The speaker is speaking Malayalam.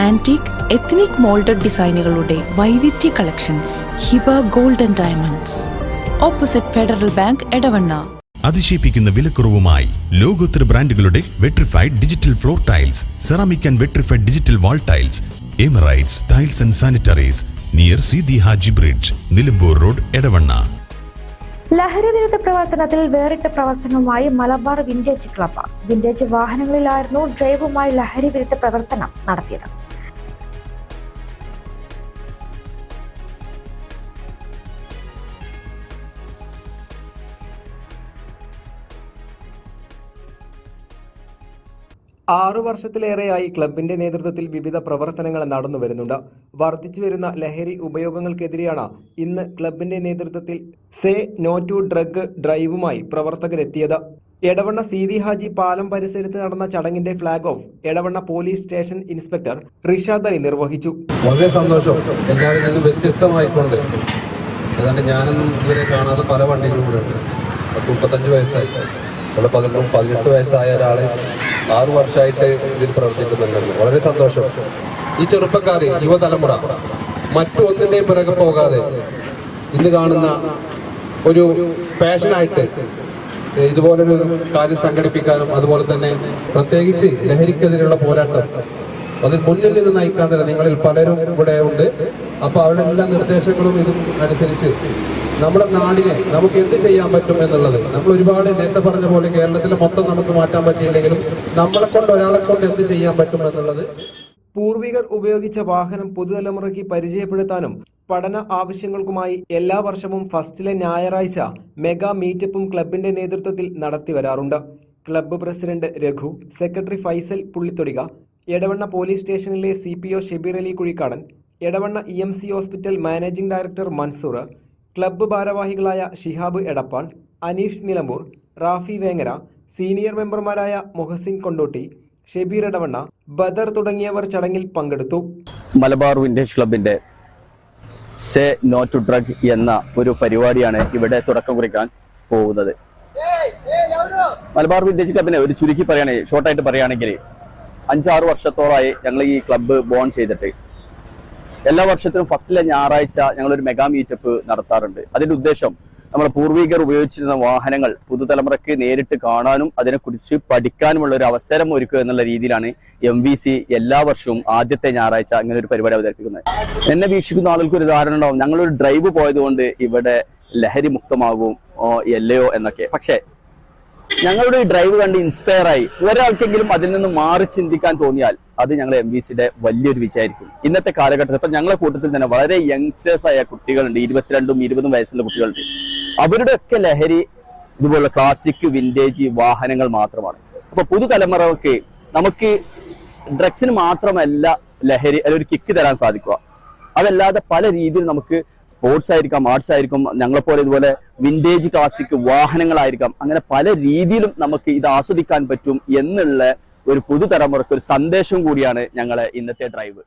Antique ethnic moulded ഡിസൈനുകളുടെ വൈവിധ്യ collections Hiba golden and diamonds opposite Federal Bank Edavanna. അതിശയിപ്പിക്കുന്ന വിലക്കുറവുമായി ലോകോത്തര ബ്രാൻഡുകളുടെ vitrified digital floor tiles ceramic and vitrified digital wall tiles Emirates tiles and sanitaries near Sidi Haji bridge Nilambur road Edavanna. ലഹരി വിരുദ്ധ പ്രവർത്തനത്തിൽ വേറിട്ട പ്രവർത്തനവുമായി മലബാർ വിന്റേജ് ക്ലബ്ബ്. വിന്റേജ് വാഹനങ്ങളിലായിരുന്നു ഡ്രൈവുമായി ലഹരി വിരുദ്ധ പ്രവർത്തനം നടത്തിയത്. ആറു വർഷത്തിലേറെയായി ക്ലബിന്റെ നേതൃത്വത്തിൽ വിവിധ പ്രവർത്തനങ്ങൾ നടന്നു വരുന്നുണ്ട്. വർദ്ധിച്ചു വരുന്ന ലഹരി ഉപയോഗങ്ങൾക്കെതിരെയാണ് ഇന്ന് ക്ലബിന്റെ നേതൃത്വത്തിൽ സേ നോ ടു ഡ്രഗ് ഡ്രൈവുമായി പ്രവർത്തകരെത്തിയത്. എടവണ്ണ സീതി ഹാജി പാലം പരിസരത്ത് നടന്ന ചടങ്ങിന്റെ flag off Edavanna police station inspector Rishad Ali നിർവഹിച്ചു. വളരെ സന്തോഷം. എല്ലാവരും നിന്ന് വ്യത്യസ്തമായിക്കൊണ്ട്. ഏതാണ്ട് ഞാനൊന്നും കാണാതെ പല വണ്ടികളും കൂടെ ഉണ്ട്. പത്ത് മുപ്പത്തഞ്ച് വയസ്സായി. ഇവിടെ പതിനൊന്നും പതിനെട്ട് വയസ്സായ ഒരാൾ ആറ് വർഷമായിട്ട് ഇതിൽ പ്രവർത്തിക്കുന്നുണ്ടെന്ന്. വളരെ സന്തോഷം. ഈ ചെറുപ്പക്കാർ യുവതലമുറ മറ്റു ഒന്നിന്റെയും പിറകെ പോകാതെ ഇന്ന് കാണുന്ന ഒരു പാഷനായിട്ട് ഇതുപോലൊരു കാര്യം സംഘടിപ്പിക്കാനും അതുപോലെ തന്നെ പ്രത്യേകിച്ച് ലഹരിക്കെതിരെയുള്ള പോരാട്ടം അതിന് മുന്നിൽ നിന്ന് നയിക്കാൻ തന്നെ നിങ്ങളിൽ പലരും ഇവിടെ ഉണ്ട്. അപ്പോൾ അവരുടെ എല്ലാ നിർദ്ദേശങ്ങളും ഇതും അനുസരിച്ച് നമ്മുടെ നാടിനെ നമുക്ക് എന്ത് ചെയ്യാൻ പറ്റും എന്നുള്ളത്? നമ്മൾ ഒരുപാട് നേരത്തെ പറഞ്ഞ പോലെ കേരളത്തിൽ മൊത്തം നമുക്ക് മാറ്റാൻ പറ്റിയില്ലെങ്കിലും നമ്മളെ കൊണ്ട് ഒരാളെ കൊണ്ട് എന്ത് ചെയ്യാൻ പറ്റും എന്നുള്ളത്? പൂർവികർ ഉപയോഗിച്ച വാഹനം പുതുതലമുറയ്ക്ക് പരിചയപ്പെടുത്താനും പഠന ആവശ്യങ്ങൾക്കുമായി എല്ലാ വർഷവും ഫസ്റ്റിലെ ഞായറാഴ്ച മെഗാ മീറ്റപ്പും ക്ലബിന്റെ നേതൃത്വത്തിൽ നടത്തി വരാറുണ്ട്. Club president Raghu secretary Faisal Pullithodika Edavanna police സ്റ്റേഷനിലെ C P O Shebeer Ali Kuzhikkadan Edavanna E M C hospital managing director Mansoor club ഭാരവാഹികളായ ഷിഹാബ് എടപ്പാൾ അനീഷ് നിലമ്പൂർ റാഫി വേങ്ങര സീനിയർ മെമ്പർമാരായ മൊഹസിൻ കൊണ്ടോട്ടി ഷെബീർ എടവണ്ണ ബദർ തുടങ്ങിയവർ ചടങ്ങിൽ പങ്കെടുത്തു. മലബാർ വിൻഡേജ് ക്ലബിന്റെ സേ നോ ടു ഡ്രഗ് എന്ന ഒരു പരിപാടിയാണ് ഇവിടെ തുടക്കം കുറിക്കാൻ പോകുന്നത്. മലബാർ വിൻഡേജ് ക്ലബിനെ ഒരു ചുരുക്കി പറയുകയാണെങ്കിൽ ഷോർട്ടായിട്ട് പറയുകയാണെങ്കിൽ അഞ്ചാറ് വർഷത്തോളമായി ഞങ്ങൾ ഈ ക്ലബ്ബ് ബോൺ ചെയ്തിട്ട് എല്ലാ വർഷത്തിലും ഫസ്റ്റിലെ ഞായറാഴ്ച ഞങ്ങൾ ഒരു മെഗാ മീറ്റപ്പ് നടത്താറുണ്ട്. അതിന്റെ ഉദ്ദേശം നമ്മുടെ പൂർവികർ ഉപയോഗിച്ചിരുന്ന വാഹനങ്ങൾ പുതുതലമുറയ്ക്ക് നേരിട്ട് കാണാനും അതിനെക്കുറിച്ച് പഠിക്കാനുമുള്ള ഒരു അവസരം ഒരുക്കുക എന്നുള്ള രീതിയിലാണ് എം വി സി എല്ലാ വർഷവും ആദ്യത്തെ ഞായറാഴ്ച ഇങ്ങനെ ഒരു പരിപാടി അവതരിപ്പിക്കുന്നത്. എന്നെ വീക്ഷിക്കുന്ന ആളുകൾക്ക് ഒരു ധാരണ ഉണ്ടാവും. ഞങ്ങളൊരു ഡ്രൈവ് പോയതുകൊണ്ട് ഇവിടെ ലഹരി മുക്തമാകും എല്ലയോ എന്നൊക്കെ. പക്ഷേ ഞങ്ങളുടെ ഈ ഡ്രൈവ് കണ്ട് ഇൻസ്പയർ ആയി. ഒരാൾക്കെങ്കിലും അതിൽ നിന്ന് മാറി ചിന്തിക്കാൻ തോന്നിയാൽ അത് ഞങ്ങൾ എം ബി സിയുടെ വലിയൊരു വിജയമായിരിക്കും. ഇന്നത്തെ കാലഘട്ടത്തിൽ ഇപ്പൊ ഞങ്ങളെ കൂട്ടത്തിൽ തന്നെ വളരെ യങ്സ്റ്റേഴ്സ് ആയ കുട്ടികളുണ്ട്. ഇരുപത്തിരണ്ടും ഇരുപതും വയസ്സുള്ള കുട്ടികളുണ്ട്. അവരുടെ ഒക്കെ ലഹരി ഇതുപോലുള്ള ക്ലാസിക് വിന്റേജ് വാഹനങ്ങൾ മാത്രമാണ്. അപ്പൊ പുതുതലമുറക്ക് നമുക്ക് ഡ്രഗ്സിന് മാത്രമല്ല ലഹരി ഒരു കിക്ക് തരാൻ സാധിക്കുക. അതല്ലാതെ പല രീതിയിൽ നമുക്ക് സ്പോർട്സ് ആയിരിക്കാം ആർട്സ് ആയിരിക്കും ഞങ്ങളെപ്പോലെ ഇതുപോലെ വിന്റേജ് ക്ലാസിക് വാഹനങ്ങളായിരിക്കാം. അങ്ങനെ പല രീതിയിലും നമുക്ക് ഇത് ആസ്വദിക്കാൻ പറ്റും എന്നുള്ള ഒരു പുതുതലമുറക്ക് ഒരു സന്ദേശം കൂടിയാണ് ഞങ്ങളെ ഇന്നത്തെ ഡ്രൈവ്